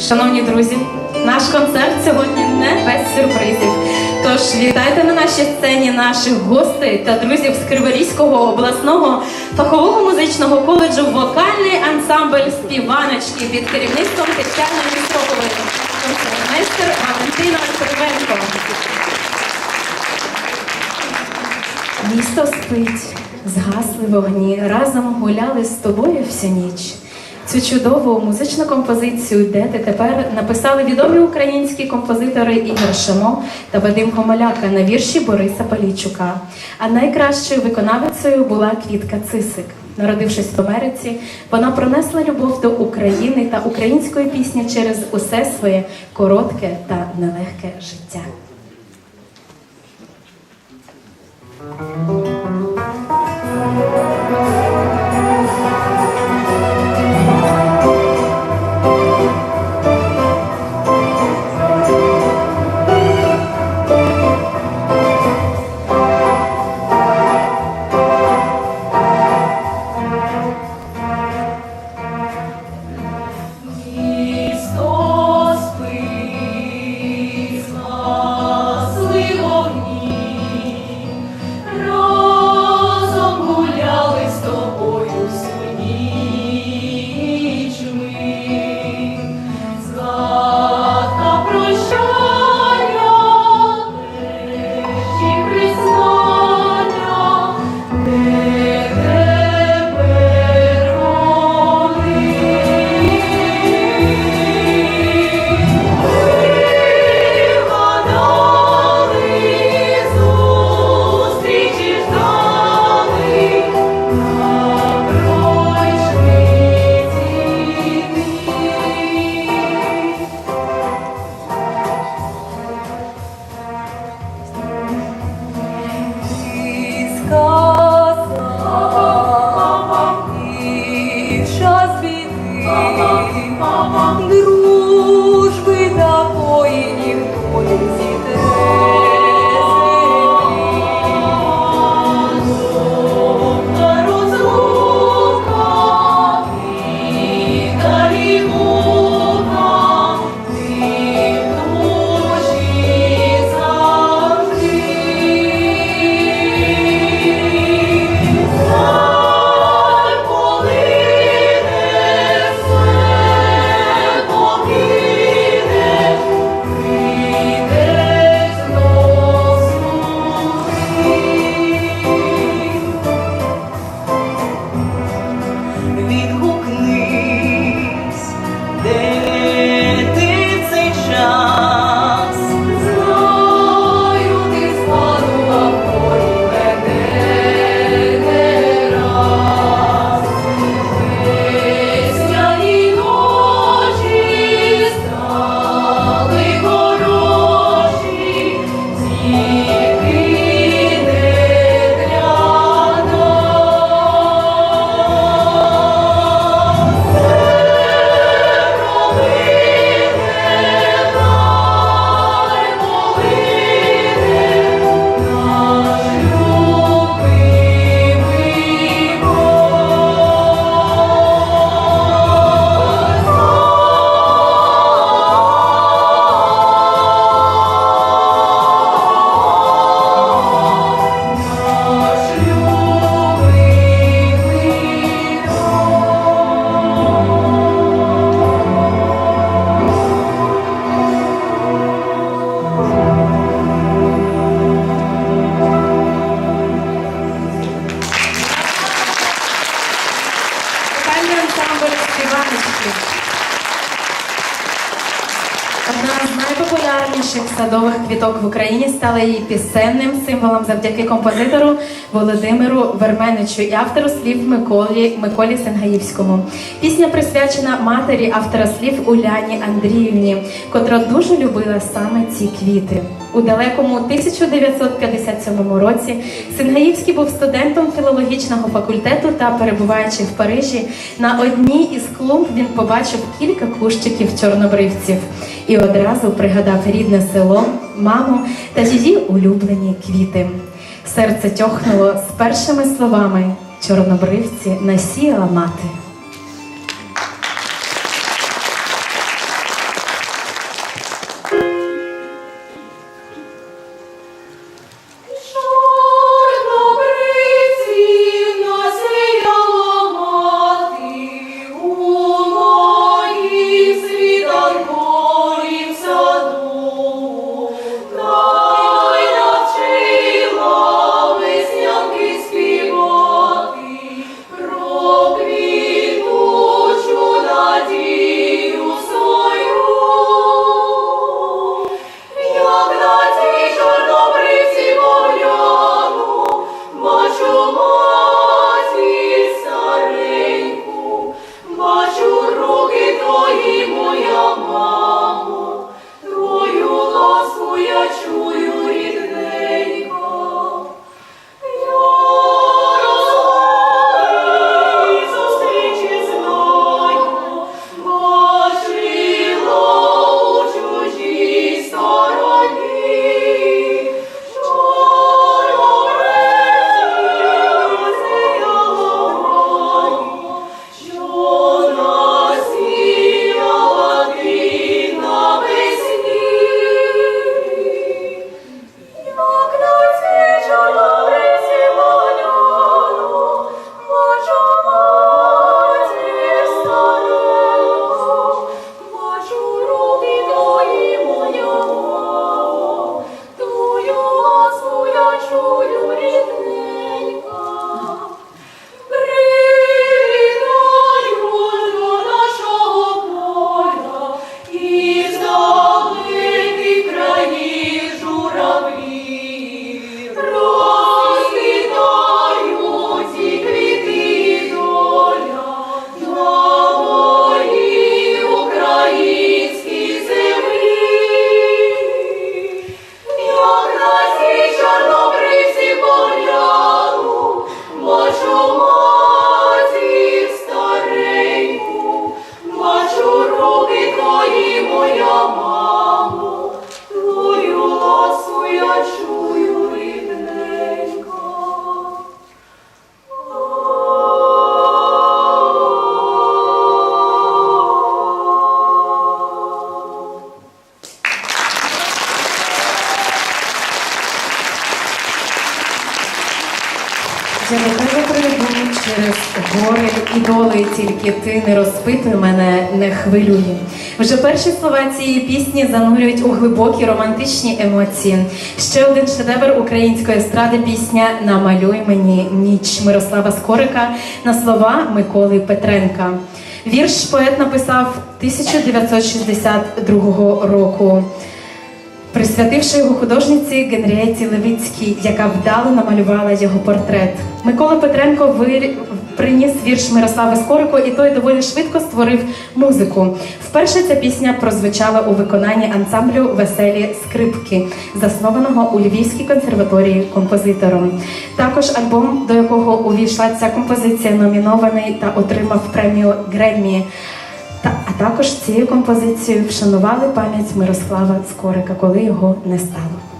Шановні друзі, наш концерт сьогодні не без сюрпризів. Тож вітайте на нашій сцені наших гостей та друзів з Криворізького обласного фахового музичного коледжу вокальний ансамбль співаночки під керівництвом Тетяни Містрокової, концертмейстер Валентина Кривенко. Місто спить, згасли вогні, разом гуляли з тобою всю ніч. Цю чудову музичну композицію, де ти тепер написали відомі українські композитори Ігор Шамо та Вадим Гомоляка на вірші Бориса Палійчука. А найкращою виконавицею була Квітка Цисик. Народившись в Америці, вона пронесла любов до України та української пісні через усе своє коротке та нелегке життя. Квіток в Україні стала її пісенним символом завдяки композитору Володимиру Верменичу і автору слів Миколі, Миколі Сенгаївському. Пісня присвячена матері автора слів Уляні Андріївні, котра дуже любила саме ці квіти. У далекому 1957 році Сенгаївський був студентом філологічного факультету та перебуваючи в Парижі, на одній із клумб він побачив кілька кущиків чорнобривців і одразу пригадав рідне село, маму та її улюблені квіти. Серце тьохнуло з першими словами чорнобривці насіяла мати. І доли тільки ти не розпитуй мене, не хвилюй. Вже перші слова цієї пісні занурюють у глибокі романтичні емоції. Ще один шедевр української естради пісня Намалюй мені ніч Мирослава Скорика на слова Миколи Петренка. Вірш поет написав 1962 року присвятивши його художниці Генрієті Левицькій, яка вдало намалювала його портрет. Микола Петренко вир... приніс вірш Мирослави Скорико, і той доволі швидко створив музику. Вперше ця пісня прозвучала у виконанні ансамблю Веселі скрипки, заснованого у Львівській консерваторії композитором. Також альбом, до якого увійшла ця композиція, номінований та отримав премію Греммі. Також цією композицією вшанували пам'ять Мирослава Скорика, коли його не стало.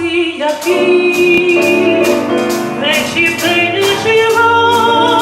Ти який? Вечір ти не жила,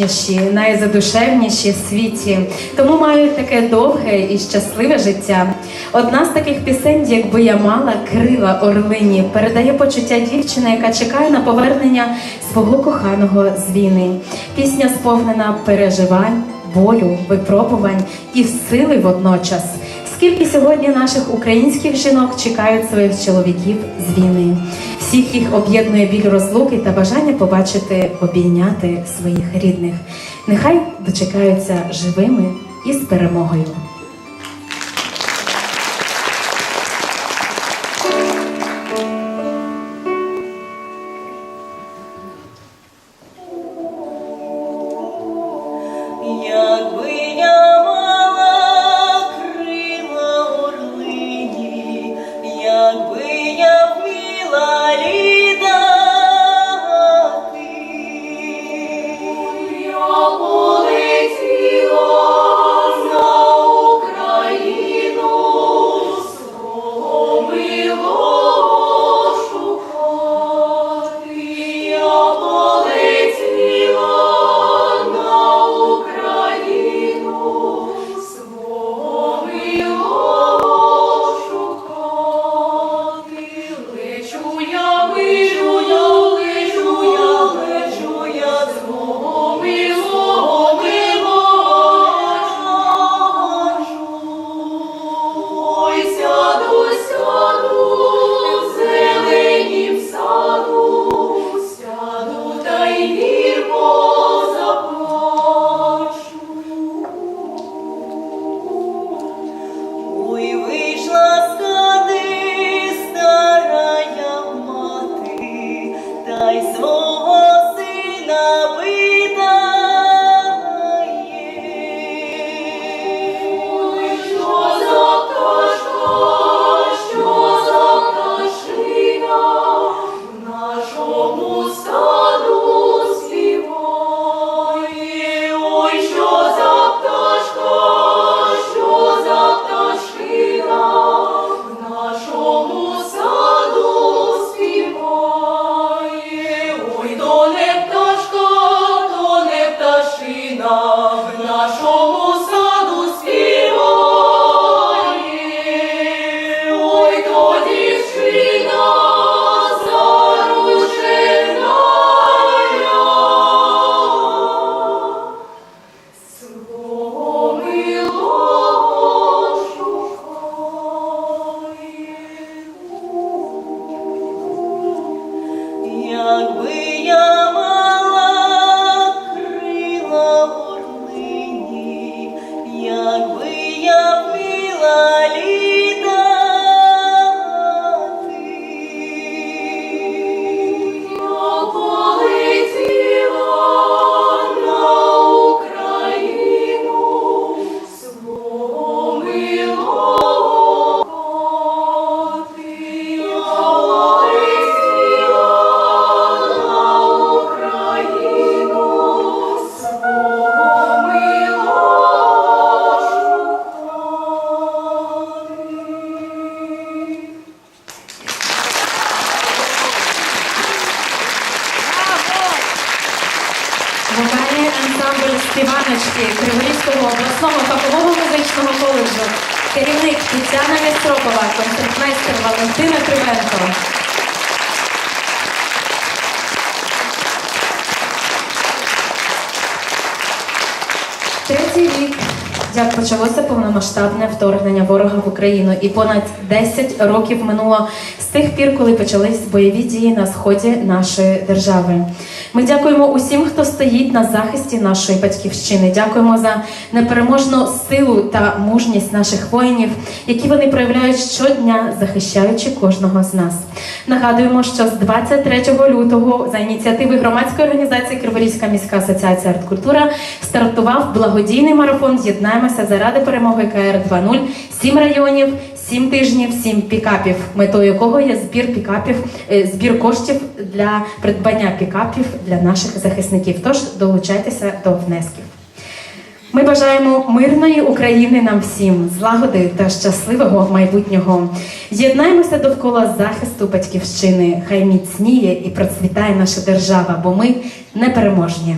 наймилозвучніші, найзадушевніші в світі, тому мають таке довге і щасливе життя. Одна з таких пісень, якби я мала крила орлині, передає почуття дівчини, яка чекає на повернення свого коханого з війни. Пісня сповнена переживань, болю, випробувань і сили водночас. Скільки сьогодні наших українських жінок чекають своїх чоловіків з війни? Всіх їх об'єднує біль розлуки та бажання побачити, обійняти своїх рідних. Нехай дочекаються живими і з перемогою. Співаночки Криворізького обласного фахового музичного коледжу, керівник Тетяна Містропова, концертмейстер Валентина Кривенко. Третій рік, як почалося повномасштабне вторгнення ворога в Україну, і понад 10 років минуло з тих пір, коли почались бойові дії на сході нашої держави. Ми дякуємо усім, хто стоїть на захисті нашої батьківщини. Дякуємо за непереможну силу та мужність наших воїнів, які вони проявляють щодня, захищаючи кожного з нас. Нагадуємо, що з 23 лютого за ініціативи громадської організації Криворізька міська асоціація арткультура стартував благодійний марафон Єднаємося заради перемоги КР 2.0. Сім районів, сім тижнів, сім пікапів, метою якого є збір пікапів, е, збір коштів для придбання пікапів для наших захисників. Тож долучайтеся до внесків. Ми бажаємо мирної України нам всім, злагоди та щасливого майбутнього. Єднаємося довкола захисту батьківщини. Хай міцніє і процвітає наша держава, бо ми непереможні.